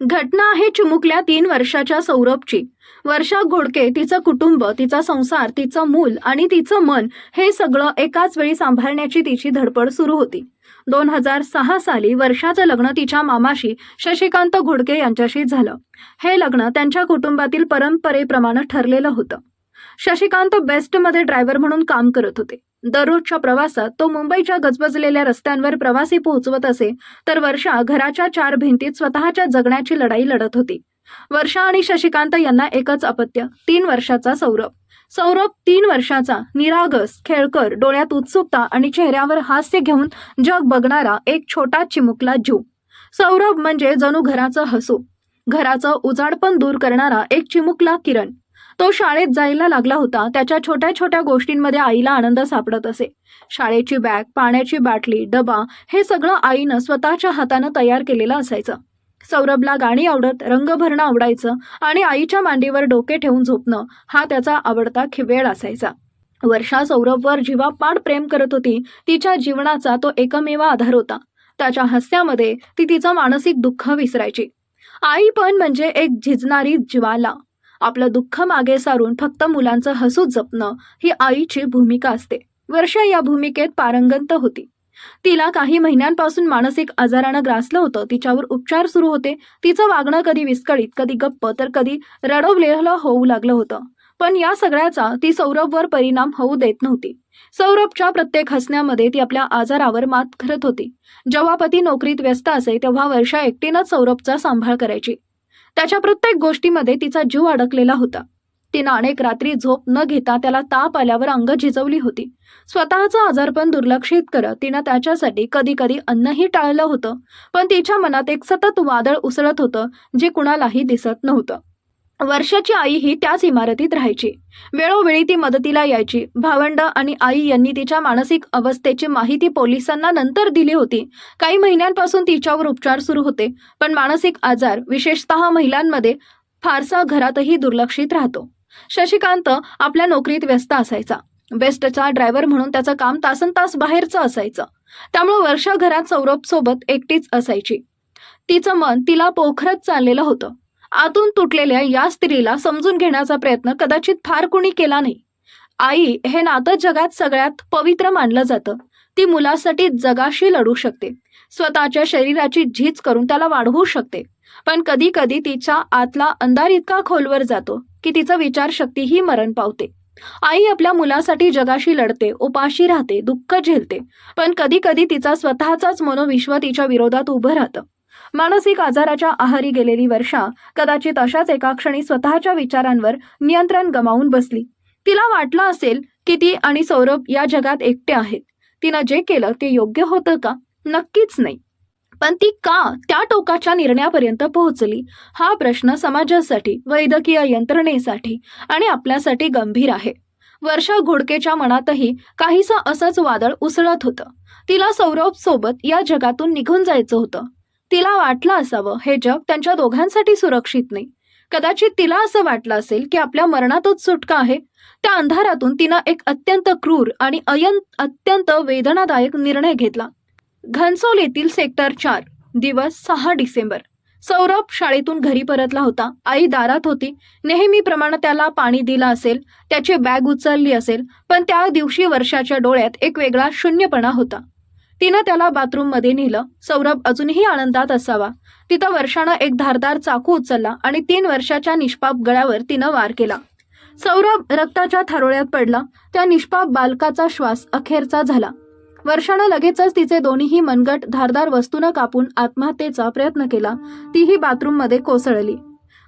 घटना आहे चिमुकल्या तीन वर्षाच्या सौरभची. वर्षा घोडके तिचं कुटुंब तिचा संसार तिचं मूल आणि तिचं मन हे सगळं एकाच वेळी सांभाळण्याची तिची धडपड सुरू होती. दोन हजार सहा साली वर्षाचं लग्न तिच्या मामाशी शशिकांत घोडके यांच्याशी झालं. हे लग्न त्यांच्या कुटुंबातील परंपरेप्रमाणे ठरलेलं होतं. शशिकांत बेस्टमध्ये ड्रायव्हर म्हणून काम करत होते. दररोजच्या प्रवासात तो मुंबईच्या गजबजलेल्या रस्त्यांवर प्रवासी पोहोचवत असे तर वर्षा घराच्या चार भिंतीत स्वतःच्या जगण्याची लढाई लढत होती. वर्षा आणि शशिकांत यांना एकच अपत्य तीन वर्षाचा सौरभ. सौरभ तीन वर्षाचा निरागस खेळकर डोळ्यात उत्सुकता आणि चेहऱ्यावर हास्य घेऊन जग बघणारा एक छोटा चिमुकला जीव. सौरभ म्हणजे जणू घराचं हसू. घराचं उजाडपण दूर करणारा एक चिमुकला किरण. तो शाळेत जायला लागला होता. त्याच्या छोट्या छोट्या गोष्टींमध्ये आईला आनंद सापडत असे. शाळेची बॅग पाण्याची बाटली डबा हे सगळं आईनं स्वतःच्या हातानं तयार केलेलं असायचं. सौरभला गाणी आवडत रंग भरणं आवडायचं आणि आईच्या मांडीवर डोके ठेवून झोपणं हा त्याचा आवडता खिवेळ असायचा. वर्षा सौरभवर जीवापाड प्रेम करत होती तिच्या जीवनाचा तो एकमेव आधार होता. त्याच्या हस्यामध्ये ती तिचं मानसिक दुःख विसरायची. आई पण म्हणजे एक झिजणारी ज्वाला. आपलं दुःख मागे सारून फक्त मुलांचं हसू जपणं ही आईची भूमिका असते. वर्षा या भूमिकेत पारंगत होती. तिला काही महिन्यांपासून मानसिक आजारानं ग्रासलं होतं. तिच्यावर उपचार सुरू होते. तिचं वागणं कधी विस्कळीत कधी गप्प तर कधी रडवलेलं होऊ लागलं होतं. पण या सगळ्याचा ती सौरभवर परिणाम होऊ देत नव्हती. सौरभच्या प्रत्येक हसण्यामध्ये ती आपल्या आजारावर मात करत होती. जेव्हा पती नोकरीत व्यस्त असे तेव्हा वर्षा एकटीनंच सौरभचा सांभाळ करायची. त्याच्या प्रत्येक गोष्टीमध्ये तिचा जीव अडकलेला होता. तिनं अनेक रात्री झोप न घेता त्याला ताप आल्यावर अंग झिजवली होती. स्वतःचं आजारपण दुर्लक्षित करत तिनं त्याच्यासाठी कधी कधी अन्नही टाळलं होतं पण तिच्या मनात एक सतत वादळ उसळत होतं जे कुणालाही दिसत नव्हतं. वर्षाची आई ही त्याच इमारतीत राहायची. वेळोवेळी ती मदतीला यायची. भावंड आणि आई यांनी तिच्या मानसिक अवस्थेची माहिती पोलिसांना नंतर दिली होती. काही महिन्यांपासून तिच्यावर उपचार सुरू होते पण मानसिक आजार विशेषतः महिलांमध्ये फारसा घरातही दुर्लक्षित राहतो. शशिकांत आपल्या नोकरीत व्यस्त असायचा. बेस्टचा ड्रायव्हर म्हणून त्याचं काम तासन तास बाहेरचं असायचं. त्यामुळे वर्षा घरात सौरभ सोबत एकटीच असायची. तिचं मन तिला पोखरत चाललेलं होतं. आतून तुटलेल्या या स्त्रीला समजून घेण्याचा प्रयत्न कदाचित फार कुणी केला नाही. आई हे नातं जगात सगळ्यात पवित्र मानलं जातं. ती मुलासाठी जगाशी लढू शकते. स्वतःच्या शरीराची झीज करून त्याला वाढवू शकते. पण कधी कधी तिच्या आतला अंधार इतका खोलवर जातो की तिचं विचारशक्तीही मरण पावते. आई आपल्या मुलासाठी जगाशी लढते उपाशी राहते दुःख झेलते. पण कधी कधी तिचा स्वतःचाच मनोविश्व तिच्या विरोधात उभं राहतं. मानसिक आजाराच्या आहारी गेलेली वर्षा कदाचित अशाच एका क्षणी स्वतःच्या विचारांवर नियंत्रण गमावून बसली. तिला वाटलं असेल की ती आणि सौरभ या जगात एकटे आहेत. तिनं जे केलं ते योग्य होतं का? नक्कीच नाही. पण ती का त्या टोकाच्या निर्णयापर्यंत पोहोचली? हा प्रश्न समाजासाठी वैद्यकीय यंत्रणेसाठी आणि आपल्यासाठी गंभीर आहे. वर्षा घोडकेच्या मनातही काहीसं असंच वादळ उसळत होतं. तिला सौरभ सोबत या जगातून निघून जायचं होतं. तिला वाटलं असावं. हे जग त्यांच्या दोघांसाठी सुरक्षित नाही. कदाचित तिला असं वाटलं असेल की आपल्या मरणातच सुटका आहे. त्या अंधारातून तिनं एक अत्यंत क्रूर आणि अयन अत्यंत वेदनादायक निर्णय घेतला. घनसोल येथील सेक्टर चार दिवस सहा डिसेंबर. सौरभ शाळेतून घरी परतला होता. आई दारात होती. नेहमीप्रमाणे त्याला पाणी दिलं असेल त्याची बॅग उचलली असेल पण त्या दिवशी वर्षाच्या डोळ्यात एक वेगळा शून्यपणा होता. तिनं त्याला बाथरूममध्ये नेलं. सौरभ अजूनही आनंदात असावा. तिथं वर्षानं एक धारदार चाकू उचलला आणि तीन वर्षाच्या निष्पाप गळ्यावर तिनं वार केला. सौरभ रक्ताच्या थारोळ्यात पडला. त्या निष्पाप बालकाचा श्वास अखेरचा झाला. वर्षानं लगेचच तिचे दोन्हीही मनगट धारदार वस्तूनं कापून आत्महत्येचा प्रयत्न केला. तीही बाथरूममध्ये कोसळली.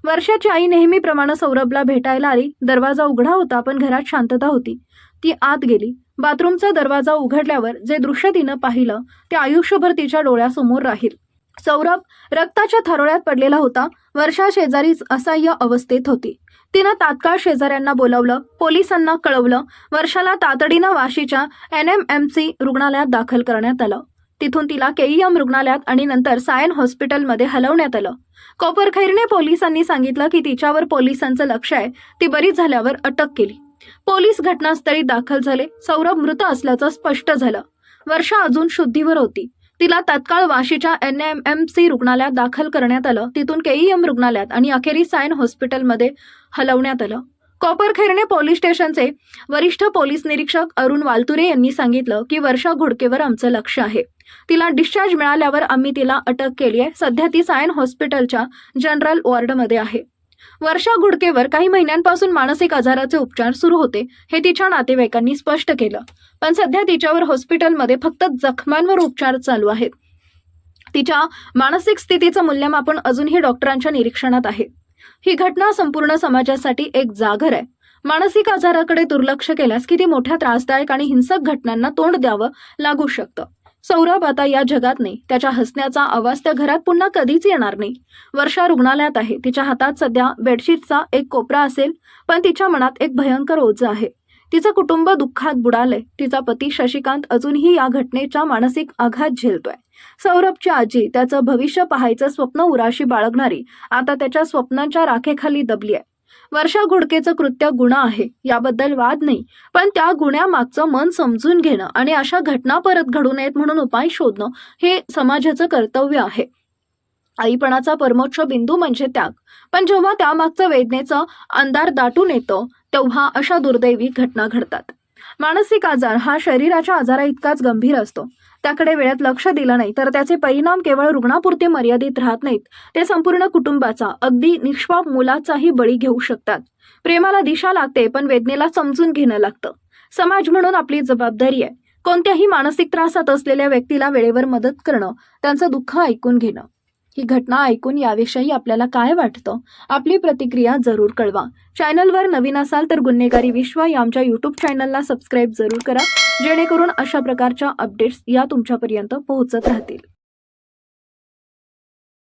वर्षाची आई नेहमीप्रमाणे सौरभला भेटायला आली. दरवाजा उघडा होता पण घरात शांतता होती. ती आत गेली. बाथरूमचा दरवाजा उघडल्यावर जे दृश्य तिनं पाहिलं ते आयुष्यभर तिच्या डोळ्यासमोर राहील. सौरभ रक्ताच्या थरोळ्यात पडलेला होता. वर्षा शेजारीच असह्य अवस्थेत होती. तिनं तात्काळ शेजाऱ्यांना बोलावलं पोलिसांना कळवलं वर्षाला तातडीनं वाशीच्या एन एम एम सी रुग्णालयात दाखल करण्यात आलं. तिथून तिला केईएम रुग्णालयात आणि नंतर सायन हॉस्पिटलमध्ये हलवण्यात आलं. कोपरखैरने पोलिसांनी सांगितलं की तिच्यावर पोलिसांचं लक्ष आहे. ती बरी झाल्यावर अटक केली. पोलीस घटनास्थळी दाखल झाले. सौरभ मृत असल्याचं स्पष्ट झालं. वर्षा अजून शुद्धीवर होती. तिला तत्काळ वाशीच्या एन एम एम सी रुग्णालयात दाखल करण्यात आलं. तिथून केईएम रुग्णालयात आणि अखेरी सायन हॉस्पिटलमध्ये हलवण्यात आलं. कॉपरखेरणे पोलीस स्टेशनचे वरिष्ठ पोलीस निरीक्षक अरुण वालतुरे यांनी सांगितलं की वर्षा घोडकेवर आमचं लक्ष आहे. तिला डिस्चार्ज मिळाल्यावर आम्ही तिला अटक केली आहे सध्या ती सायन हॉस्पिटलच्या जनरल वॉर्डमध्ये आहे. वर्षा घुडकेवर काही महिन्यांपासून मानसिक आजाराचे उपचार सुरू होते हे तिच्या नातेवाईकांनी स्पष्ट केलं. पण सध्या तिच्यावर हॉस्पिटलमध्ये फक्त जखमांवर उपचार चालू आहेत. तिच्या मानसिक स्थितीचं मूल्यमापन अजूनही डॉक्टरांच्या निरीक्षणात आहे. ही घटना संपूर्ण समाजासाठी एक जागर आहे. मानसिक आजाराकडे दुर्लक्ष केल्यास किती मोठ्या त्रासदायक आणि हिंसक घटनांना तोंड द्यावं लागू शकतं. सौरभ आता या जगात नाही. त्याच्या हसण्याचा आवाज त्या घरात पुन्हा कधीच येणार नाही. वर्षा रुग्णालयात आहे. तिच्या हातात सध्या बेडशीटचा एक कोपरा असेल पण तिच्या मनात एक भयंकर ओझं आहे. तिचं कुटुंब दुःखात बुडालंय. तिचा पती शशिकांत अजूनही या घटनेचा मानसिक आघात झेलतोय. सौरभची आजी त्याचं भविष्य पाहायचं स्वप्न उराशी बाळगणारी आता त्याच्या स्वप्नांच्या राखेखाली दबली आहे वर्षा घोडकेचं कृत्य गुन्हा आहे याबद्दल वाद नाही. पण त्या गुन्ह्यामागचं मन समजून घेणं आणि अशा घटना परत घडू नयेत म्हणून उपाय शोधणं हे समाजाचं कर्तव्य आहे. आईपणाचा परमोच्च बिंदू म्हणजे त्याग. पण जेव्हा त्यामागचं वेदनेचं अंधार दाटून येतं तेव्हा अशा दुर्दैवी घटना घडतात. मानसिक आजार हा शरीराच्या आजारा इतकाच गंभीर असतो. त्याकडे वेळेत लक्ष दिलं नाही तर त्याचे परिणाम केवळ रुग्णापुरते मर्यादित राहत नाहीत. ते संपूर्ण कुटुंबाचा अगदी निष्पाप मुलाचाही बळी घेऊ शकतात. प्रेमाला दिशा लागते पण वेदनेला समजून घेणं लागतं. समाज म्हणून आपली जबाबदारी आहे. कोणत्याही मानसिक त्रासात असलेल्या व्यक्तीला वेळेवर मदत करणं त्यांचं दुःख ऐकून घेणं. ही घटना ऐकून याविषयी आपल्याला काय वाटतं? आपली प्रतिक्रिया जरूर कळवा. चॅनलवर नवीन असाल तर गुन्हेगारी विश्व या आमच्या यूट्यूब चॅनलला सबस्क्राईब जरूर करा जेणेकरून अशा प्रकारच्या अपडेट्स या तुमच्यापर्यंत पोहोचत राहतील.